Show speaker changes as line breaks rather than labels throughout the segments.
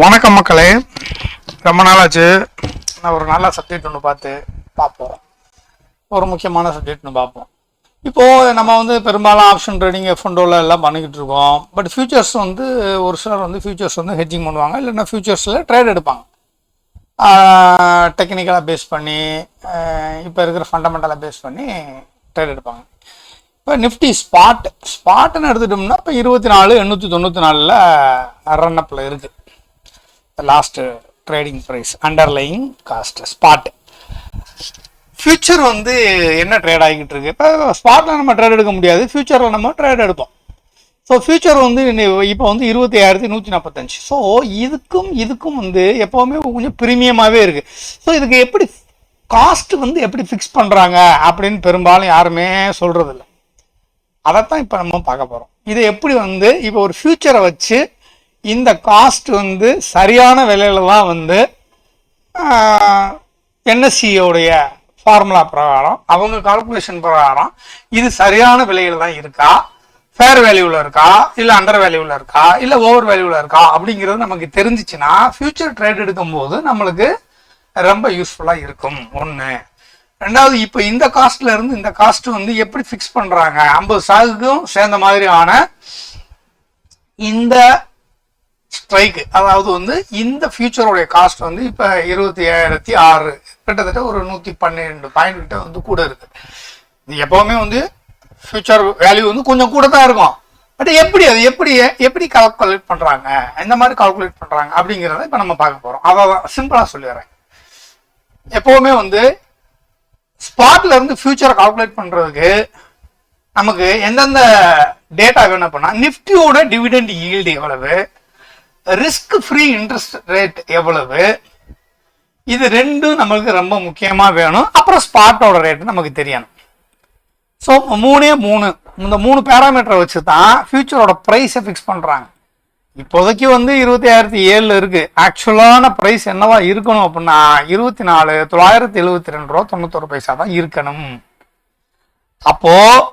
வணக்கம் மக்களே. ரொம்ப நாளாச்சு. நான் ஒரு நல்ல சப்ஜெக்ட் ஒன்று பார்த்து பார்ப்போம். ஒரு முக்கியமான சப்ஜெக்ட் ஒன்று பார்ப்போம். இப்போது நம்ம வந்து பெரும்பாலும் ஆப்ஷன் ட்ரேடிங் எஃப்என்டோவில் எல்லாம் பண்ணிக்கிட்டு இருக்கோம். பட் ஃபியூச்சர்ஸ் வந்து ஒரு சிலர் வந்து ஃபியூச்சர்ஸ் வந்து ஹெட்ஜிங் பண்ணுவாங்க. இல்லைன்னா ஃபியூச்சர்ஸில் ட்ரேட் எடுப்பாங்க. டெக்னிக்கலாக பேஸ் பண்ணி இப்போ இருக்கிற ஃபண்டமெண்டலாக பேஸ் பண்ணி ட்ரேட் எடுப்பாங்க. இப்போ நிஃப்டி ஸ்பாட் ஸ்பாட்னு எடுத்துட்டோம்னா இப்போ இருபத்தி நாலு எண்ணூற்றி தொண்ணூற்றி நாலில் ரன்னப்பில் இருக்குது last trading price underlying cost spot future வந்து என்ன ட்ரேட் ஆகிக்கிட்டு இருக்கு? இப்போ ஸ்பாட்டில் நம்ம ட்ரேட் எடுக்க முடியாது. ஃபியூச்சரில் நம்ம ட்ரேட் எடுப்போம். ஸோ ஃபியூச்சர் வந்து இப்போ வந்து இருபத்தி ஆயிரத்தி நூற்றி நாற்பத்தஞ்சு ஸோ இதுக்கும் இதுக்கும் வந்து எப்போவுமே கொஞ்சம் ப்ரீமியமாகவே இருக்குது ஸோ இதுக்கு எப்படி காஸ்ட் வந்து எப்படி ஃபிக்ஸ் பண்ணுறாங்க அப்படின்னு பெரும்பாலும் யாருமே சொல்கிறதில்ல அதைத்தான் இப்போ நம்ம பார்க்க போகிறோம் இதை எப்படி வந்து இப்போ ஒரு ஃபியூச்சரை வச்சு இந்த காஸ்ட் வந்து சரியான விலையில தான் வந்து என்எஸ்சியோடைய ஃபார்முலா பிரகாரம் அவங்க கால்குலேஷன் பிரகாரம் இது சரியான விலையில தான் இருக்கா? ஃபேர் வேல்யூவில் இருக்கா? இல்லை அண்டர் வேல்யூவில் இருக்கா? இல்லை ஓவர் வேல்யூவில் இருக்கா? அப்படிங்கிறது நமக்கு தெரிஞ்சிச்சுன்னா ஃபியூச்சர் ட்ரேட் எடுக்கும்போது நம்மளுக்கு ரொம்ப யூஸ்ஃபுல்லாக இருக்கும். ஒன்று ரெண்டாவது இப்போ இந்த காஸ்ட்ல இருந்து இந்த காஸ்ட் வந்து எப்படி ஃபிக்ஸ் பண்ணுறாங்க ஐம்பது சாகுக்கும் சேர்ந்த மாதிரியான இந்த ஸ்ட்ரைக்கு அதாவது வந்து இந்த ஃபியூச்சருடைய காஸ்ட் வந்து இப்போ இருபத்தி ஏழாயிரத்தி ஆறு கிட்டத்தட்ட ஒரு நூற்றி பன்னிரெண்டு பாயிண்ட் கிட்ட வந்து கூட இருக்கு. இது எப்பவுமே வந்து ஃபியூச்சர் வேல்யூ வந்து கொஞ்சம் கூட தான் இருக்கும். பட் எப்படி அது எப்படி எப்படி கால்குலேட் பண்ணுறாங்க எந்த மாதிரி கால்குலேட் பண்ணுறாங்க அப்படிங்கிறத இப்போ நம்ம பார்க்க போகிறோம் அதை தான் சிம்பிளாக சொல்லிடுறேன். எப்பவுமே வந்து ஸ்பாட்ல இருந்து ஃபியூச்சரை கால்குலேட் பண்ணுறதுக்கு நமக்கு எந்தெந்த டேட்டா வேணும் அப்படின்னா நிஃப்டியோட டிவிடெண்ட் ஈல்டு எவ்வளவு? ரிஸ்க் ஃப்ரீ இன்ட்ரெஸ்ட் ரேட் எவ்வளவு? இது ரெண்டும் நம்மளுக்கு ரொம்ப முக்கியமாக வேணும். அப்புறம் ஸ்பாட்டோட ரேட்டு நமக்கு தெரியணும். ஸோ மூணே மூணு. இந்த மூணு பேராமீட்டரை வச்சு தான் ஃபியூச்சரோட ப்ரைஸை ஃபிக்ஸ் பண்ணுறாங்க இப்போதைக்கு வந்து இருபத்தி ஆயிரத்தி ஏழில் இருக்குது ஆக்சுவலான ப்ரைஸ் என்னவா இருக்கணும் அப்படின்னா இருபத்தி நாலு தொள்ளாயிரத்தி எழுபத்தி ரெண்டு ரூபா தொண்ணூத்தொரு பைசா தான் இருக்கணும். அப்போது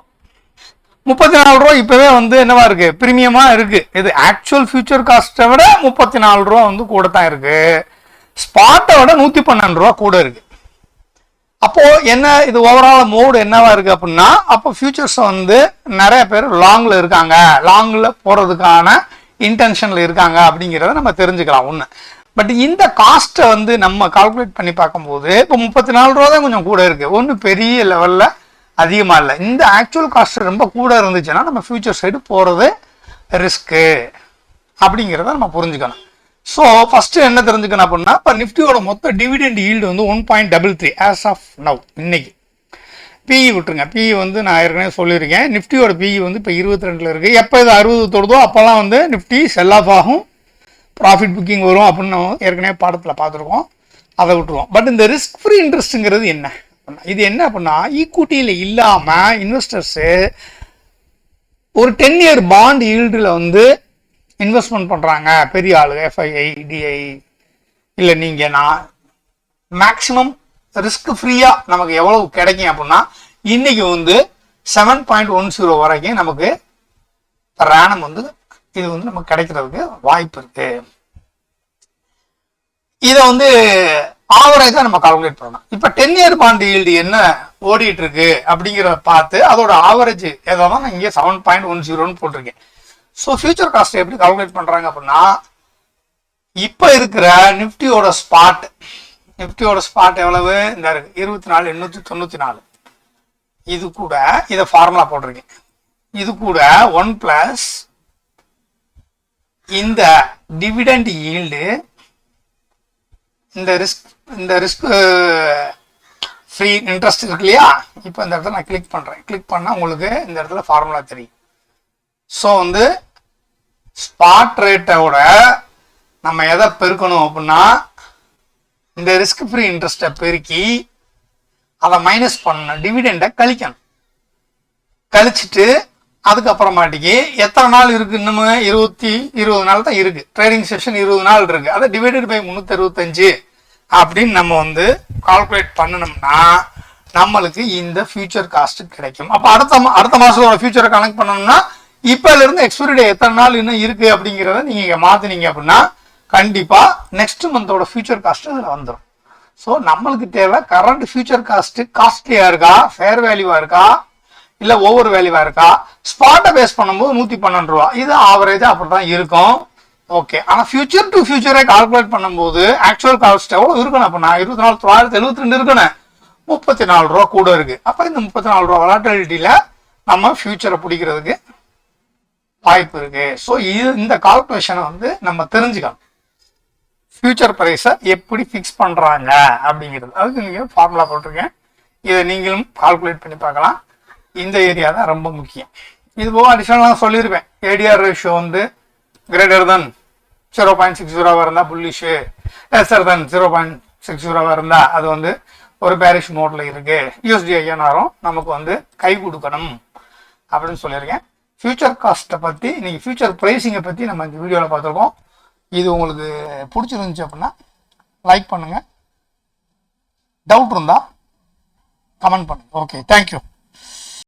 முப்பத்தி நாலு ரூபா இப்போவே வந்து என்னவா இருக்கு? பிரீமியமா இருக்கு. இது ஆக்சுவல் ஃபியூச்சர் காஸ்ட்டை விட முப்பத்தி நாலு ரூபா வந்து கூட தான் இருக்கு ஸ்பாட்டை விட நூற்றி பன்னெண்டு ரூபா கூட இருக்கு. அப்போ என்ன இது ஓவரால் மோடு என்னவா இருக்கு அப்படின்னா அப்போ ஃபியூச்சர்ஸ் வந்து நிறைய பேர் லாங்ல இருக்காங்க. லாங்ல போறதுக்கான இன்டென்ஷன்ல இருக்காங்க அப்படிங்கிறத நம்ம தெரிஞ்சுக்கலாம் ஒன்று பட் இந்த காஸ்ட்டை வந்து நம்ம கால்குலேட் பண்ணி பார்க்கும்போது இப்போ முப்பத்தி நாலு ரூபா தான் கொஞ்சம் கூட இருக்கு. ஒன்று பெரிய லெவலில் அதிகமாக இல்லை. இந்த ஆக்சுவல் காஸ்ட் ரொம்ப கூட இருந்துச்சுன்னா நம்ம ஃபியூச்சர் சைடு போகிறது ரிஸ்க்கு அப்படிங்கிறத நம்ம புரிஞ்சுக்கணும். ஸோ ஃபஸ்ட்டு என்ன தெரிஞ்சுக்கணும் அப்படின்னா இப்போ நிஃப்டியோட மொத்த டிவிடெண்ட் ஈல்டு வந்து one point double three as of now இன்னைக்கு. பிஇ விட்டுருங்க. பிஇ வந்து நான் ஏற்கனவே சொல்லியிருக்கேன். நிஃப்டியோட பிஇ வந்து இப்போ இருபத்தி ரெண்டில் இருக்குது எப்போ இது அறுபது தொடுதோ அப்போல்லாம் வந்து நிஃப்டி செல் ஆஃப் ஆகும். ப்ராஃபிட் புக்கிங் வரும் அப்படின்னு நம்ம ஏற்கனவே பாடத்தில் பார்த்துருக்கோம். அதை விட்டுருவோம். பட் இந்த ரிஸ்க் ஃப்ரீ இன்ட்ரெஸ்ட்டுங்கிறது என்ன? இது என்ன அப்படின்னா ஈக்குவிட்டியில் இல்லாமல் இன்வெஸ்டர்ஸு ஒரு டென் இயர் பாண்ட் ஈல்டில் வந்து இன்வெஸ்ட்மெண்ட் பண்ணுறாங்க பெரிய ஆளு எஃப்ஐஐ டிஐ இல்லை நீங்கள் நான் மேக்ஸிமம் ரிஸ்க் ஃப்ரீயாக நமக்கு எவ்வளவு கிடைக்கும் அப்படின்னா இன்னைக்கு வந்து செவன் பாயிண்ட் ஒன் ஜீரோ வரைக்கும் நமக்கு ரேனம் வந்து இது வந்து நமக்கு கிடைக்கிறதுக்கு வாய்ப்பு இருக்கு. இதை வந்து ஆவரேஜா நம்ம கால்குலேட் பண்ணணும். இப்போ டென் இயர் பாண்ட் ஈல்டு என்ன ஓடிட்டு இருக்கு அப்படிங்கிறத பார்த்து அதோட ஆவரேஜ் ஏதோ தான் நான் இங்கே செவன் பாயிண்ட் ஒன் ஜீரோன்னு போட்டிருக்கேன். ஸோ ஃபியூச்சர் காஸ்ட் எப்படி கால்குலேட் பண்றாங்க அப்படின்னா இப்போ இருக்கிற நிப்டியோட ஸ்பாட் நிப்டியோட ஸ்பாட் எவ்வளவு? இந்த இருக்கு இருபத்தி நாலு எண்ணூற்றி தொண்ணூற்றி நாலு. இது கூட இதை ஃபார்முலா போட்டிருக்கேன். இது கூட ஒன் பிளஸ் இந்த டிவிடெண்ட் ஈல்டு இந்த ரிஸ்க் இந்த ரிஸ்க் ஃப்ரீ இன்ட்ரெஸ்ட் இருக்கு இல்லையா? இப்போ இந்த இடத்துல நான் கிளிக் பண்ணுறேன் கிளிக் பண்ணால் உங்களுக்கு இந்த இடத்துல ஃபார்முலா தெரியும். ஸோ வந்து ஸ்பாட் ரேட்டோட நம்ம எதை பெருக்கணும் அப்படின்னா இந்த ரிஸ்க் ஃப்ரீ இன்ட்ரெஸ்ட்டை பெருக்கி அதை மைனஸ் பண்ணணும். டிவிடெண்டை கழிக்கணும். கழிச்சிட்டு அதுக்கப்புறமாட்டிக்கு எத்தனை நாள் இருக்கு இன்னும் இருபத்தி இருபது நாள் தான் இருக்கு. ட்ரேடிங் செஷன் இருபது நாள் இருக்கு. அதை டிவைடட் பை முந்நூற்றி அறுபத்தஞ்சு அப்படின்னு நம்ம வந்து கால்குலேட் பண்ணணும்னா நம்மளுக்கு இந்த ஃபியூச்சர் காஸ்ட் கிடைக்கும். அப்போ அடுத்த மா- அடுத்த மாசத்தோட ஃபியூச்சரை கனெக்ட் பண்ணணும்னா இப்பல இருந்து எக்ஸ்பைரி டே எத்தனை நாள் இன்னும் இருக்கு அப்படிங்கிறத நீங்க மாத்தினீங்க அப்படின்னா கண்டிப்பா நெக்ஸ்ட் மந்தோட ஃபியூச்சர் காஸ்ட் அதில் வந்துடும் ஸோ நம்மளுக்கு தேவை கரண்ட் ஃபியூச்சர் காஸ்ட் காஸ்ட்லியா இருக்கா? ஃபேர் வேல்யூவா இருக்கா? இல்ல ஓவர் வேல்யூவா இருக்கா? ஸ்பாட்டை பேஸ் பண்ணும்போது நூத்தி பன்னெண்டு ரூபா. இது ஆவரேஜா அப்படிதான் இருக்கும். ஓகே ஆனா ஃபியூச்சர் டு ஃபியூச்சரை கால்குலேட் பண்ணும்போது ஆக்சுவல் காஸ்ட் எவ்வளவு இருக்கணும்? அப்ப நான் இருபத்தி நாலு தொள்ளாயிரத்தி எழுபத்தி ரெண்டு இருக்கணும். முப்பத்தி நாலு ரூபா கூட இருக்கு. அப்ப இந்த முப்பத்தி நாலு ரூபா வலாட்டிலிட்டியில நம்ம ஃபியூச்சரை பிடிக்கிறதுக்கு வாய்ப்பு இருக்கு. ஸோ இது இந்த கால்குலேஷனை வந்து நம்ம தெரிஞ்சுக்கணும். ஃபியூச்சர் ப்ரைஸை எப்படி ஃபிக்ஸ் பண்ணுறாங்க அப்படிங்கிறது. அதுக்கு நீங்கள் ஃபார்முலா போட்டிருக்கேன். இதை நீங்களும் கால்குலேட் பண்ணி பார்க்கலாம். இந்த ஏரியா தான் ரொம்ப முக்கியம். இது போக அடிஷனலாக சொல்லியிருப்பேன் ஏடிஆர் ரேஷியோ வந்து greater than zero point six ஜீரோவாக இருந்தால் bullish lesser than zero point six ஜீரோவாக இருந்தால் அது வந்து ஒரு பேரிஷ் மோடில் இருக்கு. யூஎஸ்டிஐஎன் ஐஎன்ஆரும் நமக்கு வந்து கை கொடுக்கணும் அப்படின்னு சொல்லியிருக்கேன். ஃபியூச்சர் காஸ்ட்டை பற்றி இன்னைக்கு ஃபியூச்சர் ப்ரைஸிங்கை பற்றி நம்ம இந்த வீடியோவில் பார்த்துருக்கோம். இது உங்களுக்கு பிடிச்சிருந்துச்சு அப்படின்னா லைக் பண்ணுங்கள் டவுட் இருந்தால் கமெண்ட் பண்ணுங்கள் ஓகே தேங்க்யூ